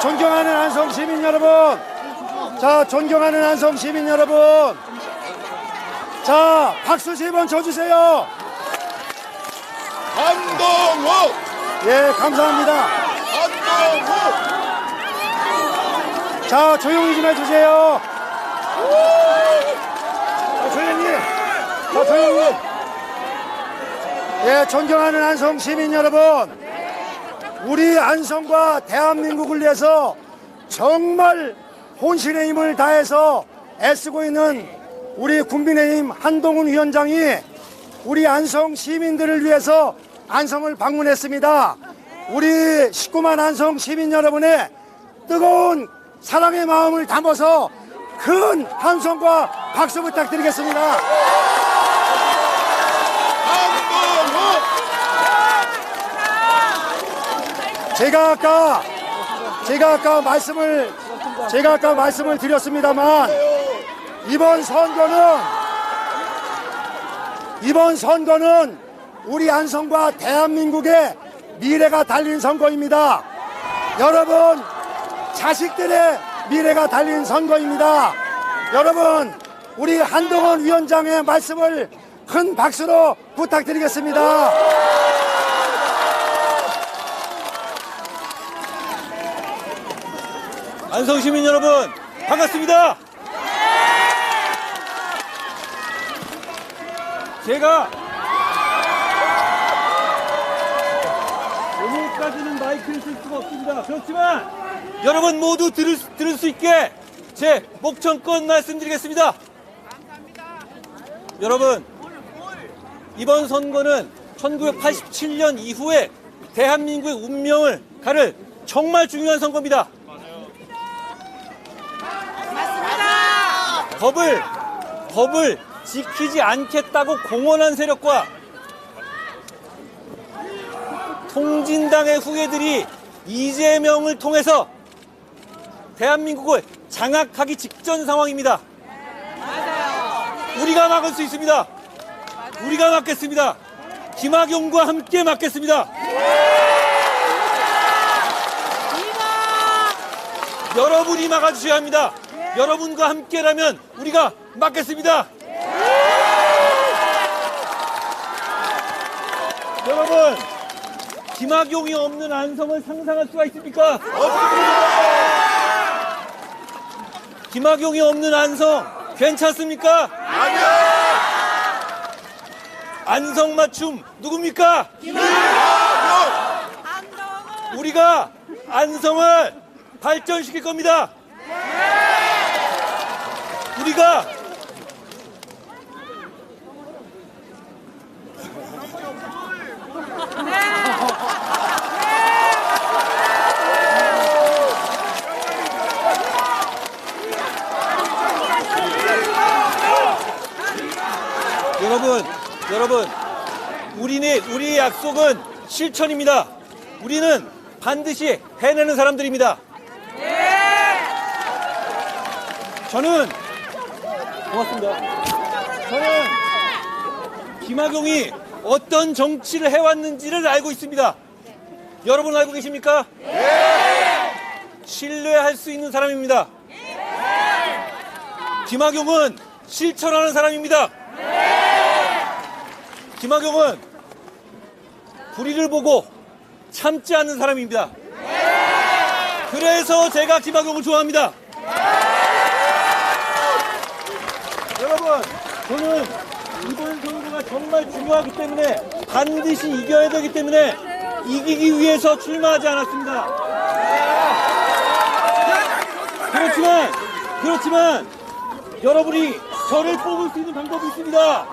존경하는 안성 시민 여러분. 자, 존경하는 안성 시민 여러분. 자, 박수 세 번 쳐주세요. 한동욱! 예, 감사합니다. 한동욱! 자, 조용히 좀 해주세요. 자, 조용히. 자, 조용히. 예, 존경하는 안성 시민 여러분. 우리 안성과 대한민국을 위해서 정말 혼신의 힘을 다해서 애쓰고 있는 우리 국민의힘 한동훈 위원장이 우리 안성 시민들을 위해서 안성을 방문했습니다. 우리 19만 안성 시민 여러분의 뜨거운 사랑의 마음을 담아서 큰 함성과 박수 부탁드리겠습니다. 한동욱! 제가 아까 제가 아까 말씀을 제가 아까 말씀을 드렸습니다만 이번 선거는 이번 선거는 우리 안성과 대한민국의 미래가 달린 선거입니다. 여러분 자식들의 미래가 달린 선거입니다. 여러분 우리 한동훈 위원장의 말씀을 큰 박수로 부탁드리겠습니다. 안성 시민 여러분 반갑습니다. 제가 오늘까지는 마이크를 쓸 수가 없습니다. 그렇지만 여러분 모두 들을, 수- 들을 수 있게 제 목청껏 말씀드리겠습니다. 여러분 이번 선거는 1987년 이후에 대한민국의 운명을 가를 정말 중요한 선거입니다. 법을 법을 지키지 않겠다고 공언한 세력과 통진당의 후예들이 이재명을 통해서 대한민국을 장악하기 직전 상황입니다. 우리가 막을 수 있습니다. 우리가 막겠습니다. 김학용과 함께 막겠습니다. 여러분이 막아주셔야 합니다. 여러분과 함께라면 우리가 막겠습니다. 여러분, 김학용이 없는 안성을 상상할 수가 있습니까? 김학용이 없는 안성 괜찮습니까? 안성 맞춤 누굽니까? 우리가 안성을 발전시킬 겁니다. 우리가 여러분, 여러분, 우리는 우리의 약속은 실천입니다. 우리는 반드시 해내는 사람들입니다. 저는 고맙습니다. 저는 김학용이 어떤 정치를 해왔는지를 알고 있습니다. 여러분 알고 계십니까? 신뢰할 수 있는 사람입니다. 김학용은 실천하는 사람입니다. 김학용은 불의를 보고 참지 않는 사람입니다. 그래서 제가 김학용을 좋아합니다. 여러분, 저는 이번 선거가 정말 중요하기 때문에 반드시 이겨야 되기 때문에 이기기 위해서 출마하지 않았습니다. 그렇지만, 그렇지만 여러분이 저를 뽑을 수 있는 방법이 있습니다.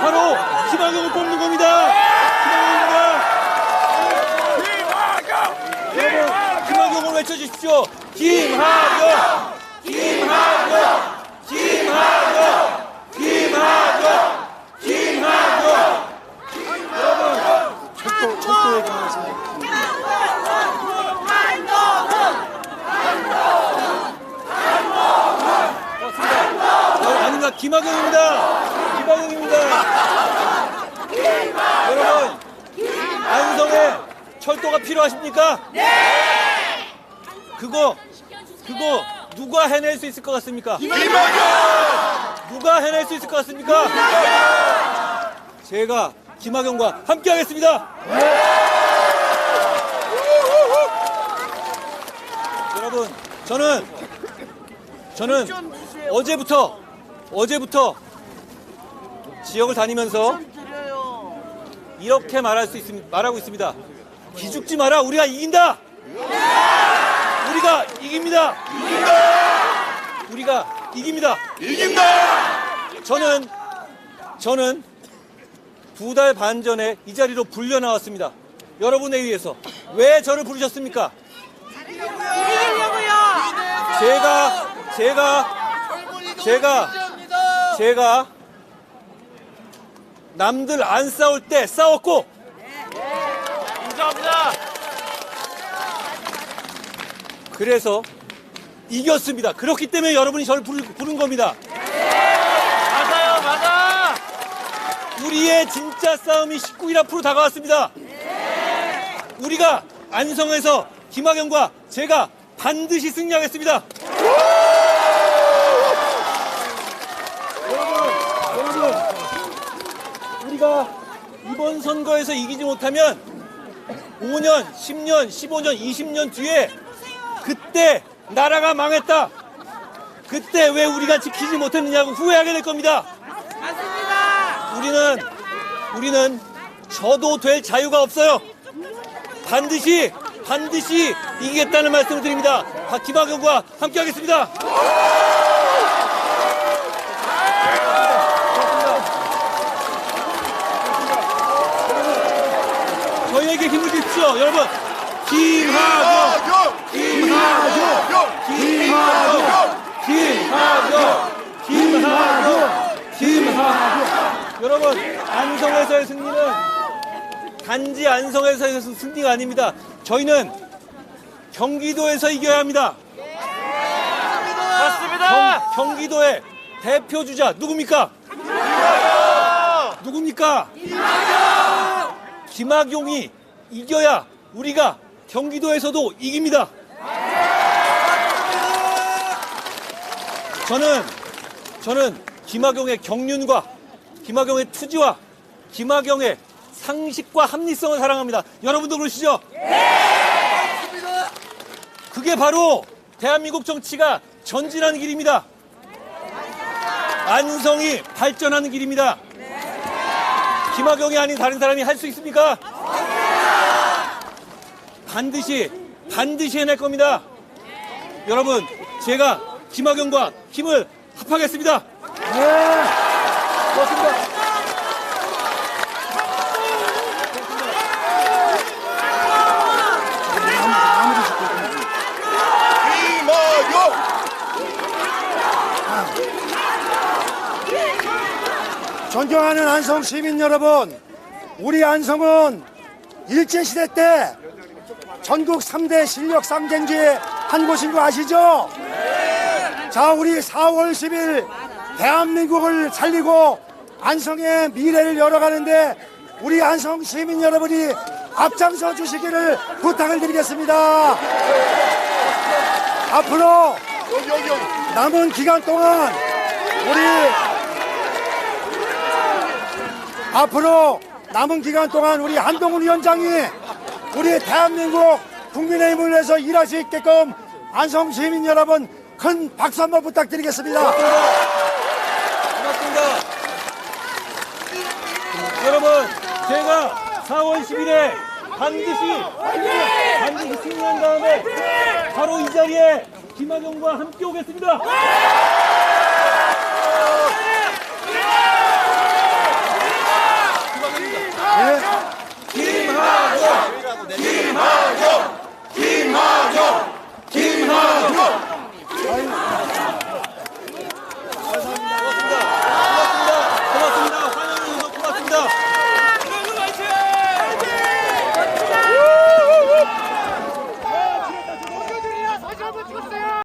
바로 김학용을 뽑는 겁니다. 김학용입니다. 여러분, 김학용을 외쳐주십시오. 김학용! 김학용! 김학용! 김학용! 김학용! 철도 철도 얘기만 하세요. 어, 아닙니다. 김학용입니다. 김학용입니다. 여러분, 안성에 철도가 필요하십니까? 네! 그거 그거 누가 해낼 수 있을 것 같습니까? 김학용! 누가 해낼 수 있을 것 같습니까? 제가 김학용과 함께하겠습니다. 여러분, 저는 저는 어제부터 어제부터 지역을 다니면서 이렇게 말할 수 있습니다. 말하고 있습니다. 기죽지 마라. 우리가 이긴다. 우리가 이깁니다. 우리가 이깁니다. 이긴다! 저는 저는 두 달 반 전에 이 자리로 불려 나왔습니다. 여러분에 의해서 왜 저를 부르셨습니까? 제가 제가 제가 제가 남들 안 싸울 때 싸웠고 인정합니다. 그래서 이겼습니다. 그렇기 때문에 여러분이 저를 부른 겁니다. 맞아요, 맞아. 우리의 진짜 싸움이 19일 앞으로 다가왔습니다. 우리가 안성에서 김학영과 제가 반드시 승리하겠습니다. 여러분, 여러분, 우리가 이번 선거에서 이기지 못하면 5년, 10년, 15년, 20년 뒤에 그때 나라가 망했다. 그때 왜 우리가 지키지 못했느냐고 후회하게 될 겁니다. 우리는 우리는 저도 될 자유가 없어요. 반드시 반드시 이기겠다는 말씀을 드립니다. 박 김학영과 함께하겠습니다. 저희에게 힘을 주십시오, 여러분. 김학영, 김학용! 김학영, 김학영, 김학영, 김학영. 여러분, 안성에서의 승리는 단지 안성에서의 승리가 아닙니다. 저희는 경기도에서 이겨야 합니다. 맞습니다. 경, 경기도의 대표 주자 누굽니까? 누굽니까? 김학용이 이겨야 우리가 경기도에서도 이깁니다. 저는 저는 김학용의 경륜과 김학용의 투지와 김학용의 상식과 합리성을 사랑합니다. 여러분도 그러시죠? 그게 바로 대한민국 정치가 전진하는 길입니다. 안성이 발전하는 길입니다. 김학용이 아닌 다른 사람이 할 수 있습니까? 반드시 반드시 해낼 겁니다. 여러분, 제가 김학용과 힘을 합하겠습니다. 네. 고맙습니다. 김학용! 존경하는 안성 시민 여러분, 우리 안성은 일제시대 때 전국 3대 실력 쌍쟁지의 한 곳인 거 아시죠? 자, 우리 4월 10일 대한민국을 살리고 안성의 미래를 열어가는데 우리 안성 시민 여러분이 앞장서 주시기를 부탁을 드리겠습니다. 앞으로. 남은 기간 동안 우리 앞으로 남은 기간 동안 우리 한동훈 위원장이 우리 대한민국 국민의힘을 위해서 일할 수 있게끔 안성 시민 여러분 큰 박수 한번 부탁드리겠습니다. 고맙습니다. 여러분, 제가 4월 10일에 반드시 반드시 승리한 다음에 바로 이 자리에 김학영과 함께 오겠습니다.